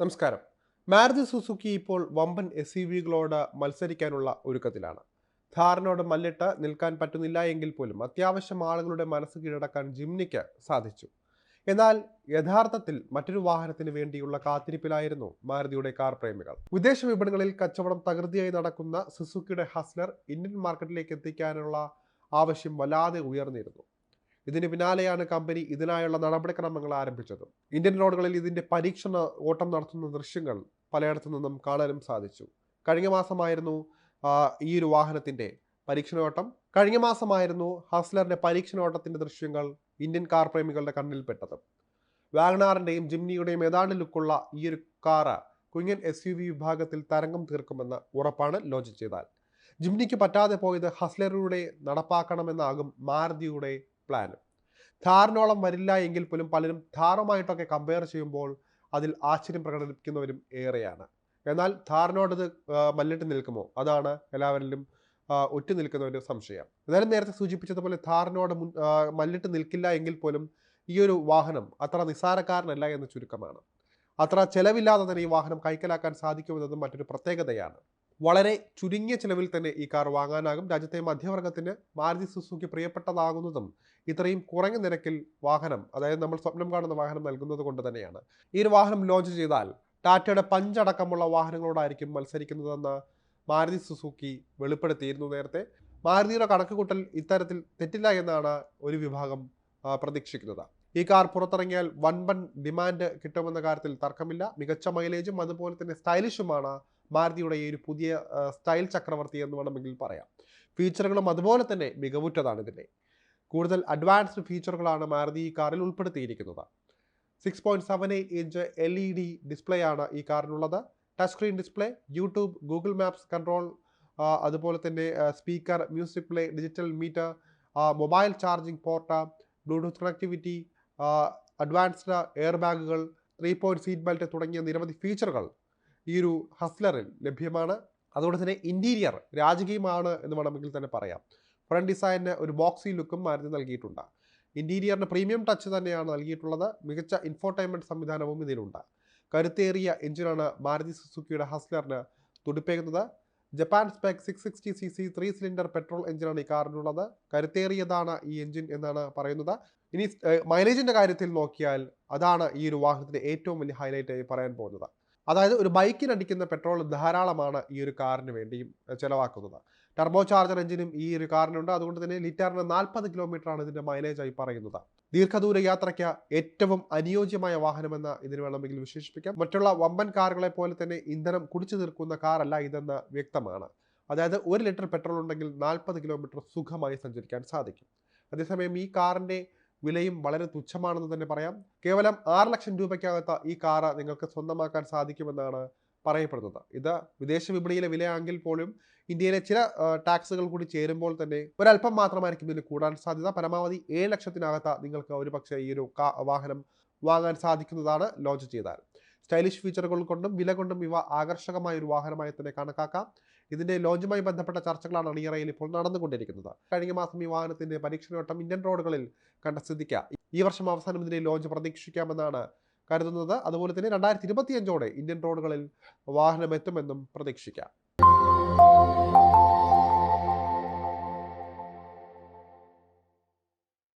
നമസ്കാരം. മാരുതി സുസുക്കി ഇപ്പോൾ വമ്പൻ എസ് യു വികളോട് മത്സരിക്കാനുള്ള ഒരുക്കത്തിലാണ്. ധാരനോട് മല്ലിട്ട് നിൽക്കാൻ പറ്റുന്നില്ല എങ്കിൽ പോലും അത്യാവശ്യം ആളുകളുടെ മനസ്സ് കീഴടക്കാൻ ജിംനിക്ക് സാധിച്ചു. എന്നാൽ യഥാർത്ഥത്തിൽ മറ്റൊരു വാഹനത്തിന് വേണ്ടിയുള്ള കാത്തിരിപ്പിലായിരുന്നു മാരുതിയുടെ കാർ പ്രേമികൾ. വിദേശ വിപണികളിൽ കച്ചവടം തകൃതിയായി നടക്കുന്ന സുസുക്കിയുടെ ഹസ്ലർ ഇന്ത്യൻ മാർക്കറ്റിലേക്ക് എത്തിക്കാനുള്ള ആവശ്യം വല്ലാതെ ഉയർന്നിരുന്നു. ഇതിന് പിന്നാലെയാണ് കമ്പനി ഇതിനായുള്ള നടപടിക്രമങ്ങൾ ആരംഭിച്ചത്. ഇന്ത്യൻ റോഡുകളിൽ ഇതിന്റെ പരീക്ഷണ ഓട്ടം നടത്തുന്ന ദൃശ്യങ്ങൾ പലയിടത്തു നിന്നും കാണാനും സാധിച്ചു. കഴിഞ്ഞ മാസമായിരുന്നു ഈ ഒരു വാഹനത്തിന്റെ പരീക്ഷണോട്ടം. കഴിഞ്ഞ മാസമായിരുന്നു ഹസ്ലറിന്റെ പരീക്ഷണോട്ടത്തിന്റെ ദൃശ്യങ്ങൾ ഇന്ത്യൻ കാർ പ്രേമികളുടെ കണ്ണിൽപ്പെട്ടത്. വാഗ്നാറിന്റെയും ജിംനിയുടെയും ഏതാണ്ട് ലുക്കുള്ള ഈ ഒരു കാറ് കുഞ്ഞൻ എസ് യു വി വിഭാഗത്തിൽ തരംഗം തീർക്കുമെന്ന് ഉറപ്പാണ് ലോഞ്ച് ചെയ്താൽ. ജിംനിക്ക് പറ്റാതെ പോയത് ഹസ്ലറിലൂടെ നടപ്പാക്കണമെന്നാകും മാരുതിയുടെ പ്ലാൻ ധാറിനോളം വരില്ല എങ്കിൽ പോലും പലരും ധാറുമായിട്ടൊക്കെ കമ്പയർ ചെയ്യുമ്പോൾ അതിൽ ആശ്ചര്യം പ്രകടിപ്പിക്കുന്നവരും ഏറെയാണ്. എന്നാൽ ധാറിനോടത് മല്ലിട്ട് നിൽക്കുമോ? അതാണ് എല്ലാവരിലും ഒറ്റ നിൽക്കുന്ന ഒരു സംശയം. എന്നാലും നേരത്തെ സൂചിപ്പിച്ചതുപോലെ ധാറിനോട് മുൻ മല്ലിട്ട് നിൽക്കില്ല എങ്കിൽ പോലും ഈ ഒരു വാഹനം അത്ര നിസ്സാരക്കാരനല്ല എന്ന് ചുരുക്കമാണ്. അത്ര ചെലവില്ലാതെ തന്നെ ഈ വാഹനം കൈക്കലാക്കാൻ സാധിക്കുമെന്നതും മറ്റൊരു പ്രത്യേകതയാണ്. വളരെ ചുരുങ്ങിയ ചിലവിൽ തന്നെ ഈ കാർ വാങ്ങാനാകും. രാജ്യത്തെ മധ്യവർഗത്തിന് മാരുതി സുസുക്കി പ്രിയപ്പെട്ടതാകുന്നതും ഇത്രയും കുറഞ്ഞ നിരക്കിൽ വാഹനം അതായത് നമ്മൾ സ്വപ്നം കാണുന്ന വാഹനം നൽകുന്നത് കൊണ്ട് തന്നെയാണ്. ഈ ഒരു വാഹനം ലോഞ്ച് ചെയ്താൽ ടാറ്റയുടെ പഞ്ചടക്കമുള്ള വാഹനങ്ങളോടായിരിക്കും മത്സരിക്കുന്നതെന്ന് മാരുതി സുസുക്കി വെളിപ്പെടുത്തിയിരുന്നു നേരത്തെ. മാരുതിയുടെ കണക്കുകൂട്ടൽ ഇത്തരത്തിൽ തെറ്റില്ല എന്നാണ് ഒരു വിഭാഗം പ്രതീക്ഷിക്കുന്നത്. ഈ കാർ പുറത്തിറങ്ങിയാൽ വൺ വൻപൻ ഡിമാൻഡ് കിട്ടുമെന്ന കാര്യത്തിൽ തർക്കമില്ല. മികച്ച മൈലേജും അതുപോലെ തന്നെ സ്റ്റൈലിഷുമാണ് മാരുതിയുടെ ഈ ഒരു പുതിയ സ്റ്റൈൽ ചക്രവർത്തി എന്ന് വേണമെങ്കിൽ പറയാം. ഫീച്ചറുകളും അതുപോലെ തന്നെ മികവുറ്റതാണ് ഇതിന്റെ. കൂടുതൽ അഡ്വാൻസ്ഡ് ഫീച്ചറുകളാണ് മാരുതി ഈ കാറിൽ ഉൾപ്പെടുത്തിയിരിക്കുന്നത്. Six point seven eight inch L E D display ആണ് ഈ കാറിനുള്ളത്. Touch screen display YouTube Google maps control അതുപോലെ തന്നെ speaker music play digital meter mobile charging port Bluetooth connectivity advanced air ബാഗുകൾ ത്രീ പോയിന്റ് സീറ്റ് ബെൽറ്റ് തുടങ്ങിയ നിരവധി ഫീച്ചറുകൾ ഈ ഒരു ഹസ്ലറിൽ ലഭ്യമാണ്. അതുകൊണ്ട് തന്നെ ഇന്റീരിയർ രാജകീയമാണ് എന്ന് വേണമെങ്കിൽ തന്നെ പറയാം. ഫ്രണ്ട് ഡിസൈനിന് ഒരു ബോക്സി ലുക്കും മാരുതി നൽകിയിട്ടുണ്ട്. ഇന്റീരിയറിന് പ്രീമിയം ടച്ച് തന്നെയാണ് നൽകിയിട്ടുള്ളത്. മികച്ച ഇൻഫോർടൈൻമെന്റ് സംവിധാനവും ഇതിലുണ്ട്. കരുത്തേറിയ എഞ്ചിനാണ് മാരുതി സുസുക്കിയുടെ ഹസ്ലറിന് തുടിപ്പേക്കുന്നത് Japan spec six sixty C C three cylinder petrol എഞ്ചിനാണ് ഈ കാറിനുള്ളത്. കരുത്തേറിയതാണ് ഈ എഞ്ചിൻ എന്നാണ് പറയുന്നത്. ഇനി മൈലേജിന്റെ കാര്യത്തിൽ നോക്കിയാൽ അതാണ് ഈ ഒരു വാഹനത്തിന്റെ ഏറ്റവും വലിയ ഹൈലൈറ്റായി പറയാൻ പോകുന്നത്. അതായത് ഒരു ബൈക്കിന് അടിക്കുന്ന പെട്രോൾ ധാരാളമാണ് ഈ ഒരു കാറിന് വേണ്ടിയും ചിലവാക്കുന്നത്. ടർബോ ചാർജർ എഞ്ചിനും ഈ ഒരു കാറിനുണ്ട്. അതുകൊണ്ട് തന്നെ ലിറ്ററിന് നാൽപ്പത് ആണ് ഇതിന്റെ മൈലേജ് ആയി പറയുന്നത്. ദീർഘദൂര യാത്രയ്ക്ക് ഏറ്റവും അനുയോജ്യമായ വാഹനമെന്ന് ഇതിന് വേണമെങ്കിൽ വിശേഷിപ്പിക്കാം. മറ്റുള്ള വമ്പൻ കാറുകളെ പോലെ തന്നെ ഇന്ധനം കുടിച്ചു തീർക്കുന്ന കാറല്ല ഇതെന്ന് വ്യക്തമാണ്. അതായത് ഒരു ലിറ്റർ പെട്രോൾ ഉണ്ടെങ്കിൽ നാൽപ്പത് കിലോമീറ്റർ സുഖമായി സഞ്ചരിക്കാൻ സാധിക്കും. അതേസമയം ഈ കാറിന്റെ വിലയും വളരെ തുച്ഛമാണെന്ന് തന്നെ പറയാം. കേവലം ആറ് ലക്ഷം രൂപയ്ക്കകത്ത് ഈ കാറ് നിങ്ങൾക്ക് സ്വന്തമാക്കാൻ സാധിക്കുമെന്നാണ് പറയപ്പെടുന്നത്. ഇത് വിദേശ വിപണിയിലെ വിലയാണെങ്കിൽ പോലും ഇന്ത്യയിലെ ചില ടാക്സുകൾ കൂടി ചേരുമ്പോൾ തന്നെ ഒരല്പം മാത്രമായിരിക്കും ഇതിന് കൂടാൻ സാധ്യത. പരമാവധി ഏഴ് ലക്ഷത്തിനകത്ത് നിങ്ങൾക്ക് ഒരുപക്ഷെ ഈ ഒരു വാഹനം വാങ്ങാൻ സാധിക്കുന്നതാണ് ലോഞ്ച് ചെയ്താൽ. സ്റ്റൈലിഷ് ഫീച്ചറുകൾ കൊണ്ടും വില കൊണ്ടും ഇവ ആകർഷകമായ ഒരു വാഹനമായി തന്നെ കണക്കാക്കാം. ഇതിന്റെ ലോഞ്ചുമായി ബന്ധപ്പെട്ട ചർച്ചകളാണ് അണിയറയിൽ ഇപ്പോൾ നടന്നുകൊണ്ടിരിക്കുന്നത്. കഴിഞ്ഞ മാസം ഈ വാഹനത്തിന്റെ പരീക്ഷണോട്ടം ഇന്ത്യൻ റോഡുകളിൽ കണ്ട സ്ഥിതിക്ക് ഈ വർഷം അവസാനം ഇതിന്റെ ലോഞ്ച് പ്രതീക്ഷിക്കാമെന്നാണ് കരുതുന്നത്. അതുപോലെ തന്നെ രണ്ടായിരത്തി ഇരുപത്തിയഞ്ചോടെ ഇന്ത്യൻ റോഡുകളിൽ വാഹനം എത്തുമെന്നും പ്രതീക്ഷിക്കാം.